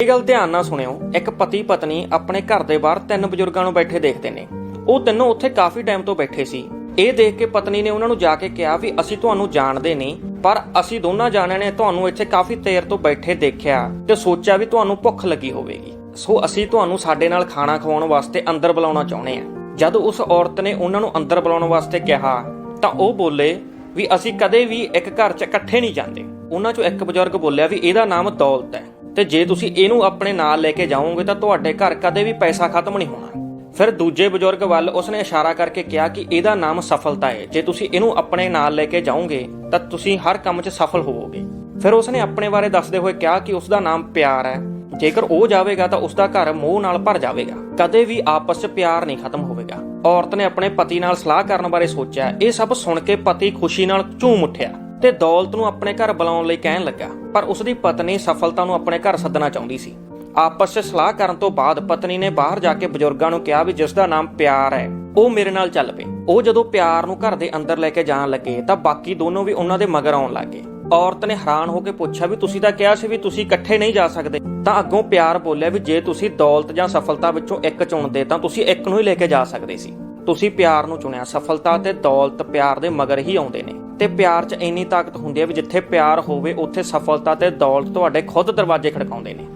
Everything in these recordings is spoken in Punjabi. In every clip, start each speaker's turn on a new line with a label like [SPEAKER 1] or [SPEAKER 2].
[SPEAKER 1] ਇਹ ਗੱਲ ਧਿਆਨ ਨਾਲ ਸੁਣਿਓ। ਇੱਕ ਪਤੀ ਪਤਨੀ ਆਪਣੇ ਘਰ ਦੇ ਬਾਹਰ ਤਿੰਨ ਬਜ਼ੁਰਗਾਂ ਨੂੰ ਬੈਠੇ ਦੇਖਦੇ ਨੇ। ਉਹ ਤਿੰਨੋਂ ਉੱਥੇ ਕਾਫੀ ਟਾਈਮ ਤੋਂ ਬੈਠੇ ਸੀ। ਇਹ ਦੇਖ ਕੇ ਪਤਨੀ ਨੇ ਉਹਨਾਂ ਨੂੰ ਜਾ ਕੇ ਕਿਹਾ ਵੀ ਅਸੀਂ ਤੁਹਾਨੂੰ ਜਾਣਦੇ ਨਹੀਂ, ਪਰ ਅਸੀਂ ਦੋਨਾਂ ਜਾਣਿਆਂ ਨੇ ਤੁਹਾਨੂੰ ਇੱਥੇ ਕਾਫੀ ਦੇਰ ਤੋਂ ਬੈਠੇ ਦੇਖਿਆ ਤੇ ਸੋਚਿਆ ਵੀ ਤੁਹਾਨੂੰ ਭੁੱਖ ਲੱਗੀ ਹੋਵੇਗੀ। ਸੋ ਅਸੀਂ ਤੁਹਾਨੂੰ ਸਾਡੇ ਨਾਲ ਖਾਣਾ ਖਵਾਉਣ ਵਾਸਤੇ ਅੰਦਰ ਬੁਲਾਉਣਾ ਚਾਹੁੰਦੇ ਹਾਂ। ਜਦ ਉਸ ਔਰਤ ਨੇ ਉਹਨਾਂ ਨੂੰ ਅੰਦਰ ਬੁਲਾਉਣ ਵਾਸਤੇ ਕਿਹਾ, ਤਾਂ ਉਹ ਬੋਲੇ ਵੀ ਅਸੀਂ ਕਦੇ ਵੀ ਇੱਕ ਘਰ 'ਚ ਇਕੱਠੇ ਨਹੀਂ ਜਾਂਦੇ। ਉਹਨਾਂ 'ਚੋਂ ਇੱਕ ਬਜ਼ੁਰਗ ਬੋਲਿਆ ਵੀ ਇਹਦਾ ਨਾਮ ਦੌਲਤ ਹੈ। ਤੇ ਜੇ ਤੁਸੀਂ ਇਹਨੂੰ ਆਪਣੇ ਨਾਲ ਲੈ ਕੇ ਜਾਓਗੇ ਤਾਂ ਤੁਹਾਡੇ ਘਰ ਕਦੇ ਵੀ ਪੈਸਾ ਖਤਮ ਨਹੀਂ ਹੋਣਾ। ਫਿਰ ਦੂਜੇ ਬਜ਼ੁਰਗ ਵੱਲ ਉਸਨੇ ਇਸ਼ਾਰਾ ਕਰਕੇ ਕਿਹਾ ਕਿ ਇਹਦਾ ਨਾਮ ਸਫਲਤਾ ਹੈ। ਜੇ ਤੁਸੀਂ ਇਹਨੂੰ ਆਪਣੇ ਨਾਲ ਲੈ ਕੇ ਜਾਓਗੇ ਤਾਂ ਤੁਸੀਂ ਹਰ ਕੰਮ 'ਚ ਸਫਲ ਹੋਵੋਗੇ। ਫਿਰ ਉਸਨੇ ਆਪਣੇ ਬਾਰੇ ਦੱਸਦੇ ਹੋਏ ਕਿਹਾ ਕਿ ਉਸਦਾ ਨਾਮ ਪਿਆਰ ਹੈ। ਜੇਕਰ ਉਹ ਜਾਵੇਗਾ ਤਾਂ ਉਸਦਾ ਘਰ ਮੋਹ ਨਾਲ ਭਰ ਜਾਵੇਗਾ। ਕਦੇ ਵੀ ਆਪਸ 'ਚ ਪਿਆਰ ਨਹੀਂ ਖਤਮ ਹੋਵੇਗਾ। ਔਰਤ ਨੇ ਆਪਣੇ ਪਤੀ ਨਾਲ ਸਲਾਹ ਕਰਨ ਬਾਰੇ ਸੋਚਿਆ। ਇਹ ਸਭ ਸੁਣ ਕੇ ਪਤੀ ਖੁਸ਼ੀ ਨਾਲ ਝੂਮ ਉੱਠਿਆ। ਤੇ ਦੌਲਤ ਨੂੰ ਆਪਣੇ ਘਰ ਬੁਲਾਉਣ ਲਈ ਕਹਿਣ ਲੱਗਾ, ਪਰ ਉਸ ਦੀ ਪਤਨੀ ਸਫਲਤਾ ਨੂੰ ਆਪਣੇ ਘਰ ਸੱਦਣਾ ਚਾਹੁੰਦੀ ਸੀ। ਆਪਸ 'ਚ ਸਲਾਹ ਕਰਨ ਤੋਂ ਬਾਅਦ ਪਤਨੀ ਨੇ ਬਾਹਰ ਜਾ ਕੇ ਬਜ਼ੁਰਗਾਂ ਨੂੰ ਕਿਹਾ ਵੀ ਜਿਸ ਦਾ ਨਾਮ ਪਿਆਰ ਹੈ, ਉਹ ਮੇਰੇ ਨਾਲ ਚੱਲ ਪਏ। ਉਹ ਜਦੋਂ ਪਿਆਰ ਨੂੰ ਘਰ ਦੇ ਅੰਦਰ ਲੈ ਕੇ ਜਾਣ ਲੱਗੇ, ਤਾਂ ਬਾਕੀ ਦੋਨੋਂ ਵੀ ਉਹਨਾਂ ਦੇ ਮਗਰ ਆਉਣ ਲੱਗੇ ਔਰਤ ਨੇ ਹੈਰਾਨ ਹੋ ਕੇ ਪੁੱਛਿਆ ਵੀ ਤੁਸੀਂ ਤਾਂ ਕਿਹਾ ਸੀ ਵੀ ਤੁਸੀਂ ਇਕੱਠੇ ਨਹੀਂ ਜਾ ਸਕਦੇ, ਤਾਂ ਅੱਗੋਂ ਪਿਆਰ ਬੋਲਿਆ ਵੀ ਜੇ ਤੁਸੀਂ ਦੌਲਤ ਜਾਂ ਸਫਲਤਾ ਵਿੱਚੋਂ ਇੱਕ ਚੁਣਦੇ, ਤਾਂ ਤੁਸੀਂ ਇੱਕ ਨੂੰ ਹੀ ਲੈ ਕੇ ਜਾ ਸਕਦੇ ਸੀ। ਤੁਸੀਂ ਪਿਆਰ ਨੂੰ ਚੁਣਿਆ, ਸਫਲਤਾ ਤੇ ਦੌਲਤ ਪਿਆਰ ਦੇ ਮਗਰ ਹੀ ਆਉਂਦੇ ਨੇ। ਤੇ ਪਿਆਰ 'ਚ ਇੰਨੀ ਤਾਕਤ ਹੁੰਦੀ ਹੈ ਵੀ ਜਿੱਥੇ ਪਿਆਰ ਹੋਵੇ, ਉੱਥੇ ਸਫਲਤਾ ਤੇ ਦੌਲਤ ਤੁਹਾਡੇ ਖੁਦ ਦਰਵਾਜ਼ੇ ਖੜਕਾਉਂਦੇ ਨੇ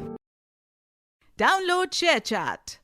[SPEAKER 2] Download ShareChat.